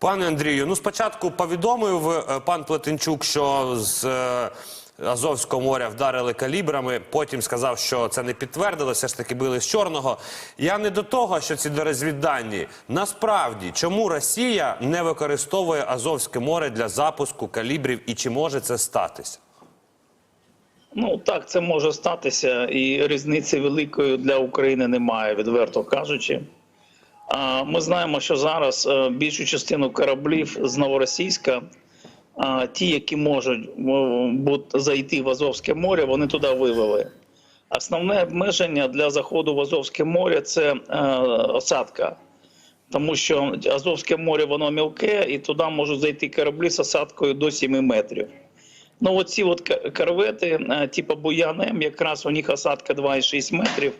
Пане Андрію, ну спочатку повідомив е, пан Плетенчук, що з е, Азовського моря вдарили калібрами. Потім сказав, що це не підтвердилося, ж таки били з чорного. Я не до того, що ці розвіддані. Насправді, чому Росія не використовує Азовське море для запуску калібрів і чи може це статися? Ну так, це може статися, і різниці великої для України немає, відверто кажучи. Ми знаємо, що зараз е, більшу частину кораблів з Новоросійська, ті, які можуть е, зайти в Азовське море, вони туди вивели. Основне обмеження для заходу в Азовське море це е, осадка. Тому що Азовське море воно мілке, і туди можуть зайти кораблі з осадкою до 7 метрів. Ну, оці от корвети, типу Буян М, якраз у них осадка 2,6 метрів.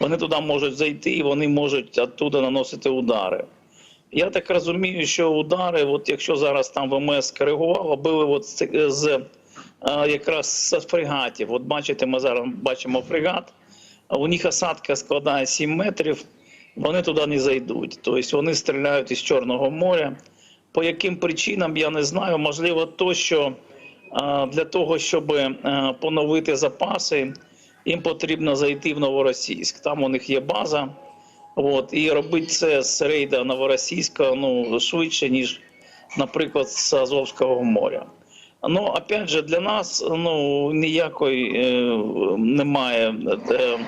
Вони туди можуть зайти і вони можуть оттуда наносити удари. Я так розумію, що удари, от якщо зараз там ВМС коригувало, били от з, з е, якраз з фрегатів. От бачите, ми зараз бачимо фрегат. У них осадка складає 7 метрів, вони туди не зайдуть. Тобто вони стріляють із Чорного моря. По яким причинам я не знаю. Можливо, то, що для того, щоб е, поновити запаси, їм потрібно зайти в Новоросійськ. Там у них є база. От, і робити це з рейда Новоросійська ну, швидше, ніж, наприклад, з Азовського моря. Ну, опять же, для нас ну, ніякої е, немає, е,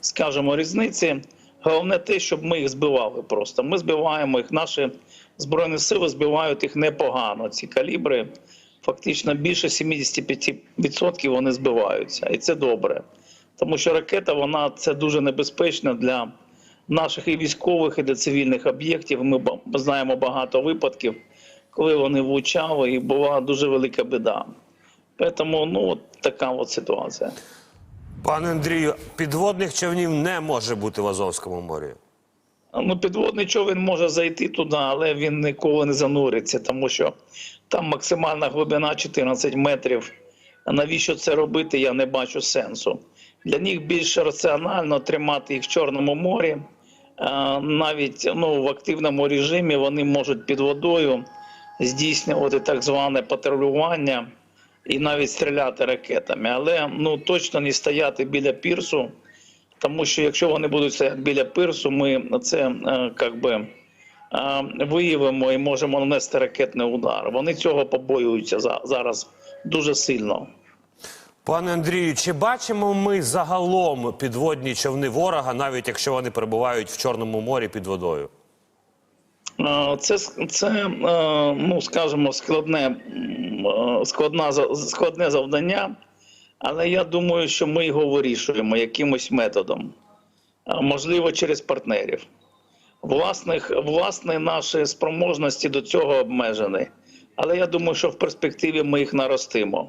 скажімо, різниці. Головне те, щоб ми їх збивали просто. Ми збиваємо їх, наші Збройні сили збивають їх непогано. Ці калібри фактично більше 75% вони збиваються. І це добре. Тому що ракета вона це дуже небезпечно для наших і військових, і для цивільних об'єктів. Ми знаємо багато випадків, коли вони влучали, і була дуже велика біда. Тому ну, от така от ситуація. Пане Андрію, підводних човнів не може бути в Азовському морі. Ну, підводний човен може зайти туди, але він ніколи не зануриться, тому що там максимальна глибина 14 метрів. А навіщо це робити, я не бачу сенсу. Для них більш раціонально тримати їх в Чорному морі. Навіть ну, в активному режимі вони можуть під водою здійснювати так зване патрулювання і навіть стріляти ракетами. Але ну, точно не стояти біля пірсу. Тому що якщо вони будуть стояти біля пирсу, ми це е, как би, е, виявимо і можемо нанести ракетний удар. Вони цього побоюються зараз дуже сильно. Пане Андрію, чи бачимо ми загалом підводні човни ворога, навіть якщо вони перебувають в Чорному морі під водою? Е, Це, це е, ну, скажімо, складне, е, складна, складне завдання, але я думаю, що ми його вирішуємо якимось методом, можливо, через партнерів. Власних, власне, наші спроможності до цього обмежені. Але я думаю, що в перспективі ми їх наростимо.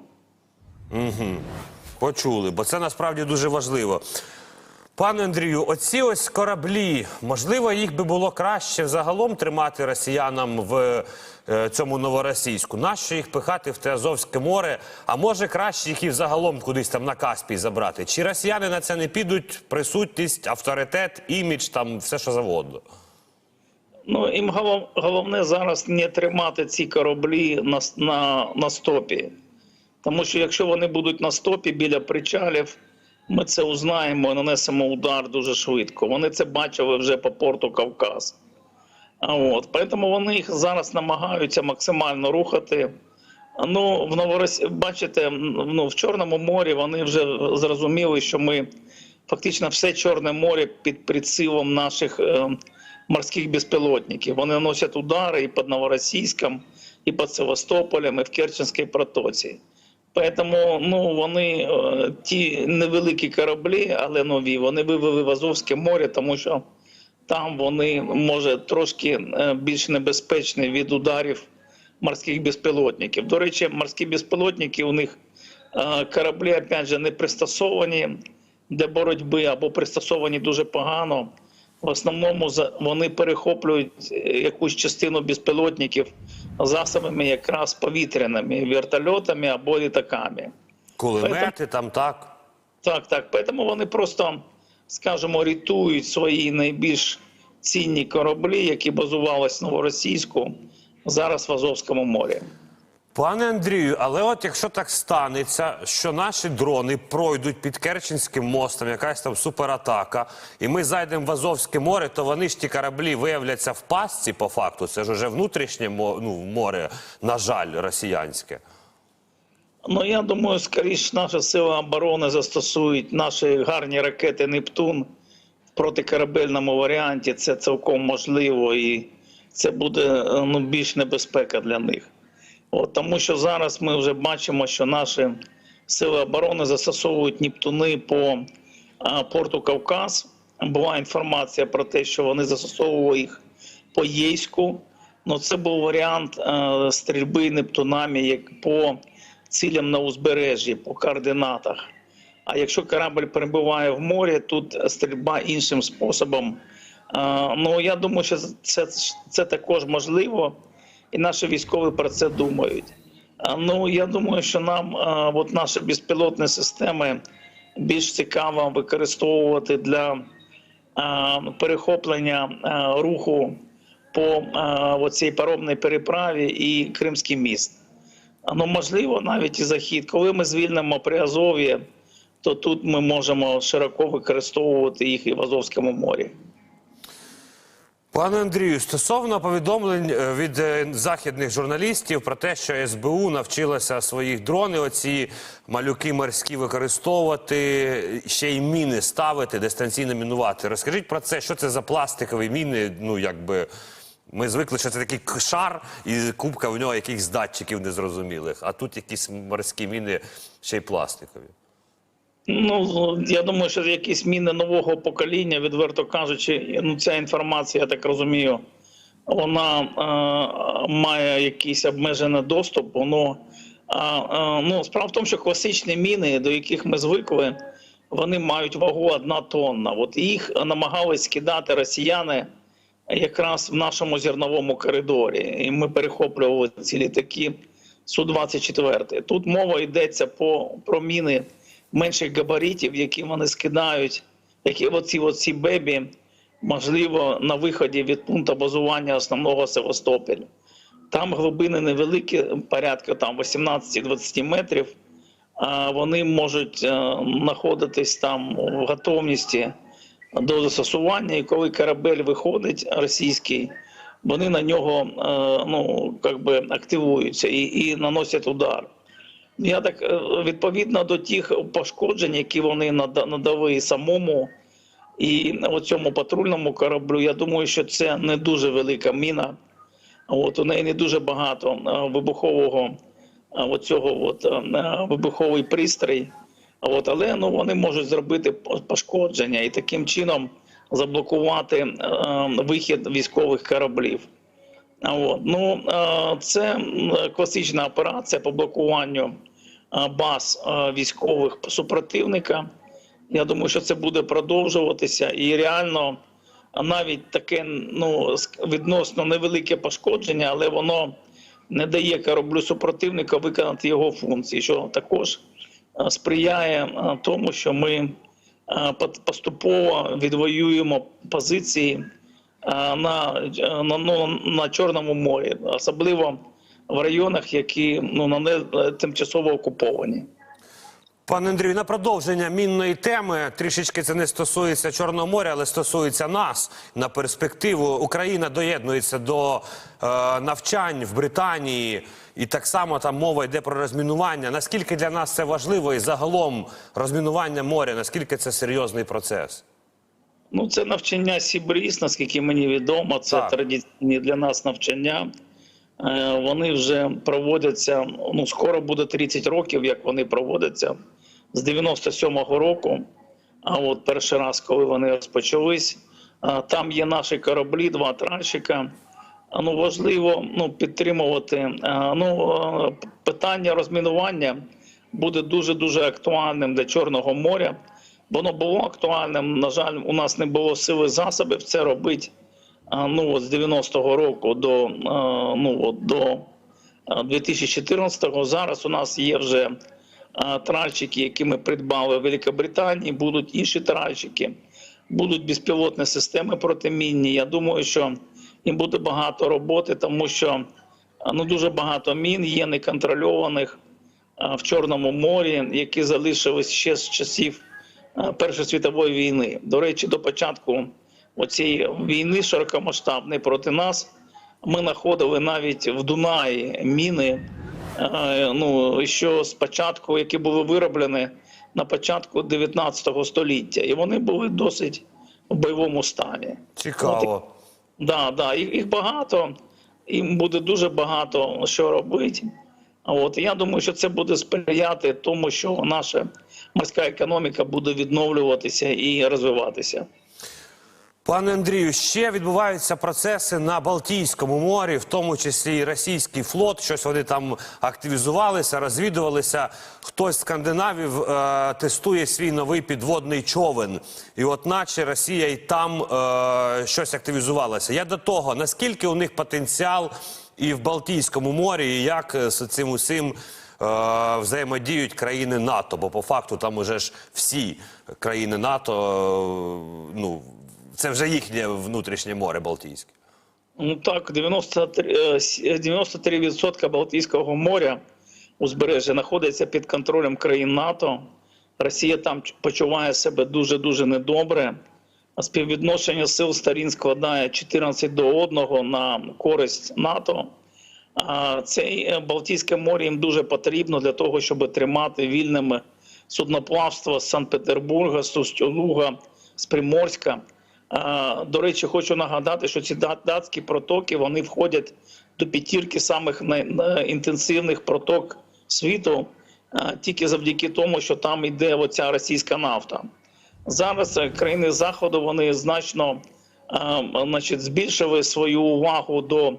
Почули, бо це насправді дуже важливо. Пане Андрію, оці ось кораблі, можливо, їх би було краще загалом тримати росіянам в е, цьому новоросійську. Нащо їх пихати в те Азовське море? А може краще їх і взагалом кудись там на Каспій забрати? Чи росіяни на це не підуть? Присутність, авторитет, імідж, там все що завгодно. Ну, їм головне зараз не тримати ці кораблі на, на, на стопі. Тому що якщо вони будуть на стопі біля причалів, ми це узнаємо і нанесемо удар дуже швидко. Вони це бачили вже по порту Кавказ. А от, тому вони їх зараз намагаються максимально рухати. Ну, в Новоросі... бачите, ну, в Чорному морі вони вже зрозуміли, що ми фактично все Чорне море під прицілом наших е, морських безпілотників. Вони наносять удари і під Новоросійськом, і під Севастополем, і в Керченській протоці. Тому ну, вони е, ті невеликі кораблі, але нові, вони вивели в Азовське море, тому що там вони може трошки е, більш небезпечні від ударів морських безпілотників. До речі, морські безпілотники у них е, кораблі опять же не пристосовані для боротьби або пристосовані дуже погано. В основному вони перехоплюють якусь частину безпілотників засобами якраз повітряними, вертольотами або літаками. Кулемети там так. Так, так. Тому вони просто, скажімо, рятують свої найбільш цінні кораблі, які базувалися в Новоросійську, зараз в Азовському морі. Пане Андрію, але от якщо так станеться, що наші дрони пройдуть під Керченським мостом, якась там суператака, і ми зайдемо в Азовське море, то вони ж ті кораблі виявляться в пастці по факту. Це ж уже внутрішнє ну, море, на жаль, росіянське. Ну я думаю, скоріш наші сили оборони застосують наші гарні ракети Нептун в протикорабельному варіанті. Це цілком можливо, і це буде е, ну, більш небезпека для них. От, тому що зараз ми вже бачимо, що наші сили оборони застосовують Нептуни по а, порту Кавказ. Була інформація про те, що вони застосовували їх по Єйську. Ну, це був варіант е, стрільби Нептунами як по цілям на узбережжі, по координатах. А якщо корабль перебуває в морі, тут стрільба іншим способом. Е, ну я думаю, що це, це також можливо, і наші військові про це думають. Ну я думаю, що нам от наші безпілотні системи більш цікаво використовувати для перехоплення руху по оцій паромній переправі і Кримський міст. Ну, можливо, навіть і захід. Коли ми звільнимо Приазов'я, то тут ми можемо широко використовувати їх і в Азовському морі. Пане Андрію, стосовно повідомлень е, від е, західних журналістів про те, що СБУ навчилася своїх дрони, оці малюки морські використовувати, ще й міни ставити, дистанційно мінувати. Розкажіть про це, що це за пластикові міни? Ну якби ми звикли, що це такий шар, і кубка в нього якихось датчиків незрозумілих. А тут якісь морські міни ще й пластикові. Ну я думаю, що якісь міни нового покоління, відверто кажучи, ну ця інформація, я так розумію, вона е, має якийсь обмежений доступ. Воно е, е, ну справа в тому, що класичні міни, до яких ми звикли, вони мають вагу одна тонна. От їх намагались скидати росіяни якраз в нашому зерновому коридорі. І ми перехоплювали ці літаки Су-24. Тут мова йдеться по, про міни менших габаритів, які вони скидають, які оці, оці бебі, можливо, на виході від пункту базування основного Севастополя. Там глибини невеликі, порядка там 18-20 метрів. А Вони можуть е, знаходитись там в готовності до застосування, і коли корабель виходить російський, вони на нього е, ну, би активуються і, і наносять удар. Я так е, відповідно до тих пошкоджень, які вони надали самому і цьому патрульному кораблю, я думаю, що це не дуже велика міна. От у неї не дуже багато е, вибухового е, оцього от, вибуховий пристрій. От, але ну, вони можуть зробити пошкодження і таким чином заблокувати вихід військових кораблів. От. Ну, це класична операція по блокуванню баз е, військових супротивника. Я думаю, що це буде продовжуватися і реально навіть таке ну, відносно невелике пошкодження, але воно не дає кораблю супротивника виконати його функції, що також е, сприяє е, тому, що ми е, поступово відвоюємо позиції е, на, е, на, ну, на Чорному морі, особливо в районах, які ну, на не е, тимчасово окуповані. Пане Андрію, на продовження мінної теми трішечки це не стосується Чорного моря, але стосується нас на перспективу. Україна доєднується до е, навчань в Британії, і так само там мова йде про розмінування. Наскільки для нас це важливо і загалом розмінування моря? Наскільки це серйозний процес? Ну, це навчання Сібріс, наскільки мені відомо, це Так. традиційні для нас навчання. Е, Вони вже проводяться. Ну, скоро буде 30 років, як вони проводяться з 97-го року. А от перший раз, коли вони розпочались, е, там є наші кораблі, два тральщика. Ну, важливо ну, підтримувати. Е, Ну, питання розмінування буде дуже дуже актуальним для Чорного моря. Воно було актуальним. На жаль, у нас не було сили засобів це робити. Ну, от з 90-го року до, ну, от до е, 2014-го. Зараз у нас є вже тральщики, які ми придбали в Великобританії, будуть інші тральщики, будуть безпілотні системи протимінні. Я думаю, що їм буде багато роботи, тому що ну дуже багато мін є неконтрольованих в Чорному морі, які залишились ще з часів Першої світової війни. До речі, до початку цієї війни широкомасштабної проти нас ми знаходили навіть в Дунаї міни, е, ну що спочатку, які були вироблені на початку 19 століття, і вони були досить в бойовому стані. Цікаво. Да, да, їх, багато, їм буде дуже багато що робити. От я думаю, що це буде сприяти тому, що наша морська економіка буде відновлюватися і розвиватися. Пане Андрію, ще відбуваються процеси на Балтійському морі, в тому числі і російський флот. Щось вони там активізувалися, розвідувалися. Хтось з скандинавів е, тестує свій новий підводний човен. І от наче Росія і там е, щось активізувалося. Я до того, наскільки у них потенціал і в Балтійському морі, і як е, з цим усім е, взаємодіють країни НАТО? Бо по факту там уже ж всі країни НАТО, е, ну це вже їхнє внутрішнє море Балтійське. Ну так, 93, е, с- 93% Балтійського моря узбережжя знаходиться під контролем країн НАТО. Росія там почуває себе дуже дуже недобре. Співвідношення сил сторін складає 14 до 1 на користь НАТО. А Цей е, Балтійське море їм дуже потрібно для того, щоб тримати вільним судноплавство з Санкт-Петербурга, з Устюлуга, з Приморська. До речі, хочу нагадати, що ці датські протоки вони входять до п'ятірки самих інтенсивних проток світу тільки завдяки тому, що там йде оця російська нафта. Зараз країни заходу вони значно значить, збільшили свою увагу до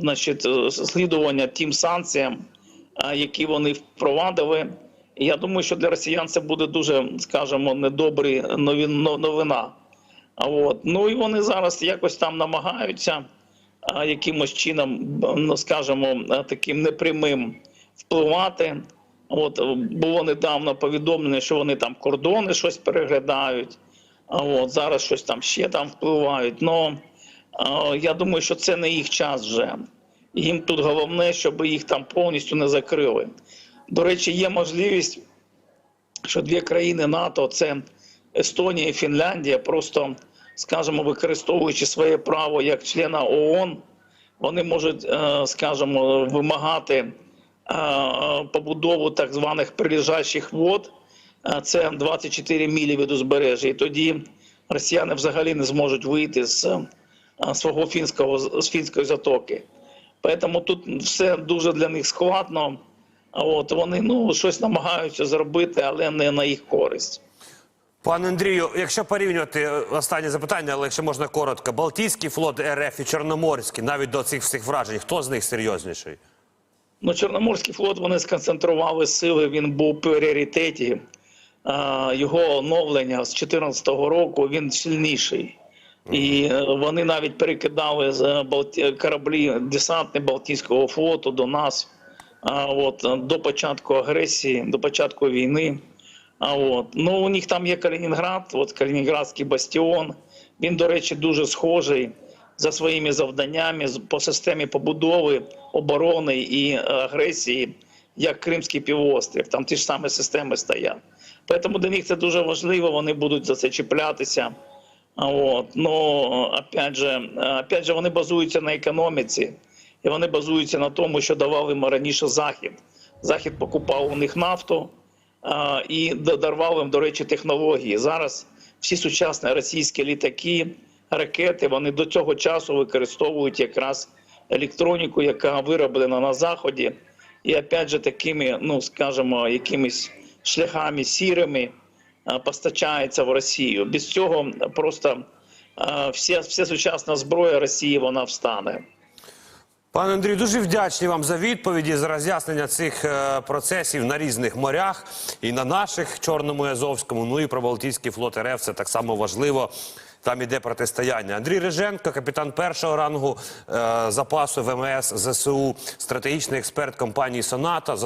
значить, слідування тим санкціям, які вони впровадили. Я думаю, що для росіян це буде дуже, скажімо, недобрі новина. От ну і вони зараз якось там намагаються якимось чином, ну скажімо, таким непрямим впливати. От було недавно повідомлено, що вони там кордони щось переглядають. От зараз щось там ще там впливають. Ну я думаю, що це не їх час вже. Їм тут головне, щоб їх там повністю не закрили. До речі, є можливість, що дві країни НАТО це Естонія і Фінляндія, просто, скажімо, використовуючи своє право як члена ООН, вони можуть, е, скажімо, вимагати е, побудову так званих прилежащих вод. Е, Це 24 мілі від узбережжя. І тоді росіяни взагалі не зможуть вийти з свого фінського з фінської затоки. Тому тут все дуже для них складно. А От вони ну щось намагаються зробити, але не на їх користь. Пане Андрію, якщо порівнювати е, останнє запитання, але якщо можна коротко, Балтійський флот РФ і Чорноморський, навіть до цих всіх вражень, хто з них серйозніший? Ну, Чорноморський флот вони сконцентрували сили. Він був в пріоритеті. А, Його оновлення з 2014 року він сильніший. І е, вони навіть перекидали з е, Балті... кораблі десантні Балтійського флоту до нас. А от е, до початку агресії, до початку війни. А от ну у них там є Калінінград, от Калінінградський бастіон. Він, до речі, дуже схожий за своїми завданнями по системі побудови оборони і е, агресії, як Кримський півострів. Там ті ж самі системи стоять. Тому для них це дуже важливо. Вони будуть за це чіплятися. А От. Ну, опять же, е, опять же, вони базуються на економіці, і вони базуються на тому, що давав їм раніше Захід. Захід покупав у них нафту а, і дарував їм, до речі, технології. Зараз всі сучасні російські літаки, ракети, вони до цього часу використовують якраз електроніку, яка вироблена на Заході, і опять же такими, ну скажімо, якимись шляхами сірими а, постачається в Росію. Без цього просто а, вся, вся сучасна зброя Росії вона встане. Пане Андрію, дуже вдячні вам за відповіді, за роз'яснення цих е, процесів на різних морях і на наших Чорному і Азовському. Ну і про Балтійський флот РФ це так само важливо. Там іде протистояння. Андрій Риженко, капітан першого рангу е, запасу ВМС ЗСУ, стратегічний експерт компанії Соната.